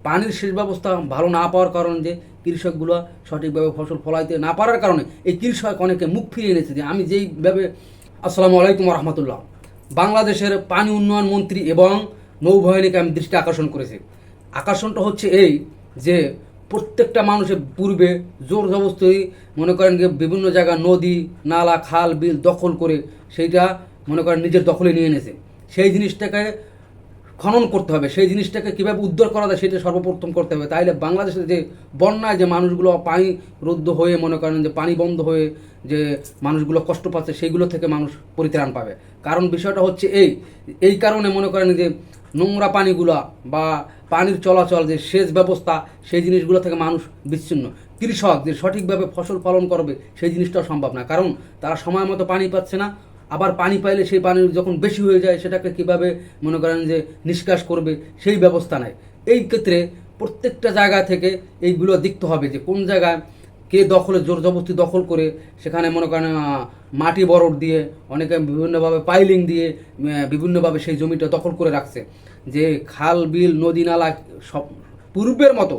পানির সেচ ব্যবস্থা ভালো না পাওয়ার কারণে যে কৃষকগুলো সঠিকভাবে ফসল ফলাইতে না পারার কারণে এই কৃষক অনেকে মুখ ফিরিয়ে এনেছে যে আমি যেইভাবে আসসালামু আলাইকুম রহমতুল্লাহ বাংলাদেশের পানি উন্নয়ন মন্ত্রী এবং নৌবাহিনীকে আমি দৃষ্টি আকর্ষণ করেছি। আকর্ষণটা হচ্ছে এই যে প্রত্যেকটা মানুষের পূর্বে জোর জবস্তি মনে করেন যে বিভিন্ন জায়গা নদী, নালা, খাল, বিল দখল করে সেইটা মনে করেন নিজের দখলে নিয়ে এনেছে। সেই জিনিসটাকে খনন করতে হবে, সেই জিনিসটাকে কীভাবে উদ্ধার করা যায় সেটা সর্বপ্রথম করতে হবে। তাইলে বাংলাদেশের যে বন্যায় যে মানুষগুলো পানি রুদ্ধ হয়ে মনে করেন যে পানি বন্ধ হয়ে যে মানুষগুলো কষ্ট পাচ্ছে সেইগুলো থেকে মানুষ পরিত্রাণ পাবে। কারণ বিষয়টা হচ্ছে এই এই কারণে মনে করেন যে নোংরা পানিগুলো বা পানির চলাচল যে সেচ ব্যবস্থা, সেই জিনিসগুলো থেকে মানুষ বিচ্ছিন্ন। কৃষক যে সঠিকভাবে ফসল পালন করবে, সেই জিনিসটাও সম্ভব না। কারণ তারা সময় মতো পানি পাচ্ছে না আবার পানি পাইলে সেই পানি যখন বেশি হয়ে যায়, সেটাকে কীভাবে মনে করেন যে নিষ্কাশ করবে, সেই ব্যবস্থা নেয় এই ক্ষেত্রে প্রত্যেকটা জায়গা থেকে এইগুলো দেখতে হবে যে কোন জায়গায় কে দখলে, জোর জবস্তি দখল করে, সেখানে মনে করেন মাটি বরফ দিয়ে, অনেকে বিভিন্নভাবে পাইলিং দিয়ে বিভিন্নভাবে সেই জমিটা দখল করে রাখছে। যে খাল, বিল, নদী, নালা সব, পূর্বের মতো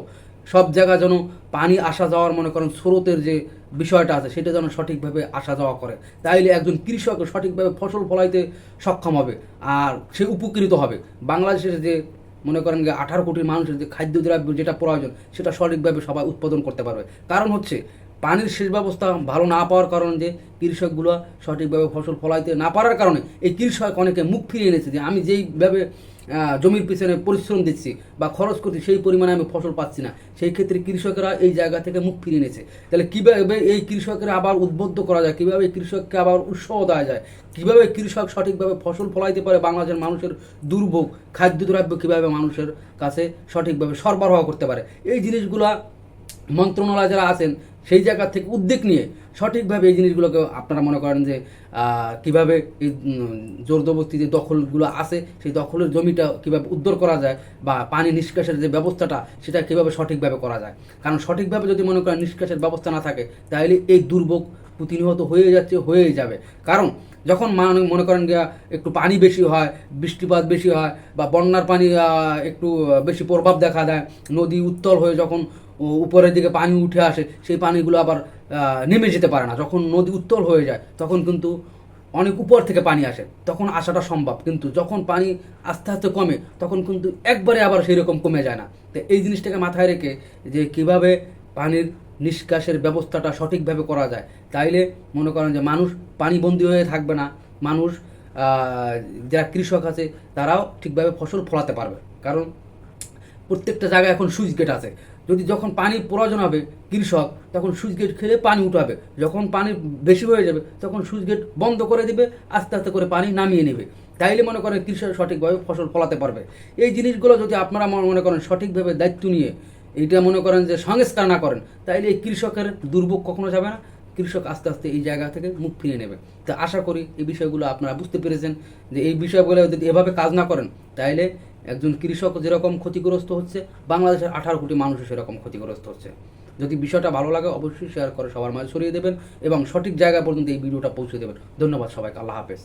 সব জায়গা যেন পানি আসা যাওয়ার, মনে করেন, স্রোতের যে বিষয়টা আছে, সেটা যেন সঠিকভাবে আসা যাওয়া করে। তাইলে একজন কৃষক সঠিকভাবে ফসল ফলাইতে সক্ষম হবে আর সে উপকৃত হবে। বাংলাদেশের যে, মনে করেন যে, আঠারো কোটি মানুষের যে খাদ্যদ্রব্য যেটা প্রয়োজন, সেটা সঠিকভাবে সবাই উৎপাদন করতে পারবে। কারণ হচ্ছে, পানির সেচ ব্যবস্থা ভালো না পাওয়ার কারণে যে কৃষকগুলো সঠিকভাবে ফসল ফলাইতে না পারার কারণে, এই কৃষক অনেকে মুখ ফিরিয়ে এনেছে যে, আমি যেইভাবে জমির পিছনে পরিশ্রম দিচ্ছি বা খরচ করছি, সেই পরিমাণে আমি ফসল পাচ্ছি না। সেই ক্ষেত্রে কৃষকেরা এই জায়গা থেকে মুখ ফিরিয়ে নিয়েছে তাহলে কীভাবে এই কৃষকেরা আবার উদ্বুদ্ধ করা যায়? কীভাবে কৃষককে আবার উৎসাহ দেওয়া যায়? কীভাবে কৃষক সঠিকভাবে ফসল ফলাইতে পারে? বাংলাদেশের মানুষের দুর্ভোগ, খাদ্যদ্রব্য কীভাবে মানুষের কাছে সঠিকভাবে সরবরাহ করতে পারে? এই জিনিসগুলা মন্ত্রণালয় যারা আছেন, সেই জায়গা থেকে উদ্যোগ নিয়ে সঠিকভাবে এই জিনিসগুলোকে আপনারা মনে করেন যে কীভাবে এই জোরদবস্তি যে দখলগুলো আছে, সেই দখলের জমিটা কীভাবে উদ্ধার করা যায় বা পানি নিষ্কাশের যে ব্যবস্থাটা, সেটা কীভাবে সঠিকভাবে করা যায়। কারণ সঠিকভাবে যদি মনে করেন নিষ্কাশের ব্যবস্থা না থাকে তাহলে এই দুর্ভোগ প্রতিনিয়ত হয়ে যাচ্ছে, হয়েই যাবে। কারণ যখন মান- করেন একটু পানি বেশি হয়, বৃষ্টিপাত বেশি হয় বা বন্যার পানি একটু বেশি প্রভাব দেখা দেয়, নদী উত্তল হয়ে যখন উপরের দিকে পানি উঠে আসে, সেই পানিগুলো আবার নেমে যেতে পারে না। যখন নদী উত্তল হয়ে যায়, তখন কিন্তু অনেক উপর থেকে পানি আসে। তখন আসাটা সম্ভব। কিন্তু যখন পানি আস্তে আস্তে কমে, তখন কিন্তু একবারে আবার সেই রকম কমে যায় না। তো এই জিনিসটাকে মাথায় রেখে যে কীভাবে পানির নিষ্কাশের ব্যবস্থাটা সঠিকভাবে করা যায়, তাইলে মনে করেন যে মানুষ পানিবন্দী হয়ে থাকবে না। মানুষ যারা কৃষক আছে, তারাও ঠিকভাবে ফসল ফলাতে পারবে। কারণ প্রত্যেকটা জায়গায় এখন সুইচ গেট আছে। যদি যখন পানি প্রয়োজন হবে কৃষক, তখন সুইচ গেট খেলে পানি উঠাবে। যখন পানি বেশি হয়ে যাবে, তখন সুইচ গেট বন্ধ করে দিবে, আস্তে আস্তে করে পানি নামিয়ে নেবে। তাইলে মনে করেন কৃষক সঠিকভাবে ফসল ফলাতে পারবে। এই জিনিসগুলো যদি আপনারা মনে- করেন সঠিকভাবে দায়িত্ব নিয়ে এইটা মনে করেন যে সংস্কার না করেন, তাইলে এই কৃষকের দুর্ভোগ কখনো যাবে না। কৃষক আস্তে আস্তে এই জায়গা থেকে মুখ ফিরিয়ে নেবে। তো আশা করি এই বিষয়গুলো আপনারা বুঝতে পেরেছেন যে এই বিষয়গুলো যদি এভাবে কাজ না করেন, তাইলে একজন কৃষক যেরকম ক্ষতিগ্রস্ত হচ্ছে, বাংলাদেশের আঠারো কোটি মানুষও সেরকম ক্ষতিগ্রস্ত হচ্ছে। যদি বিষয়টা ভালো লাগে, অবশ্যই শেয়ার করে সবার মাঝে ছড়িয়ে দেবেন এবং সঠিক জায়গা পর্যন্ত এই ভিডিওটা পৌঁছে দেবেন। ধন্যবাদ সবাইকে, আল্লাহ হাফেজ।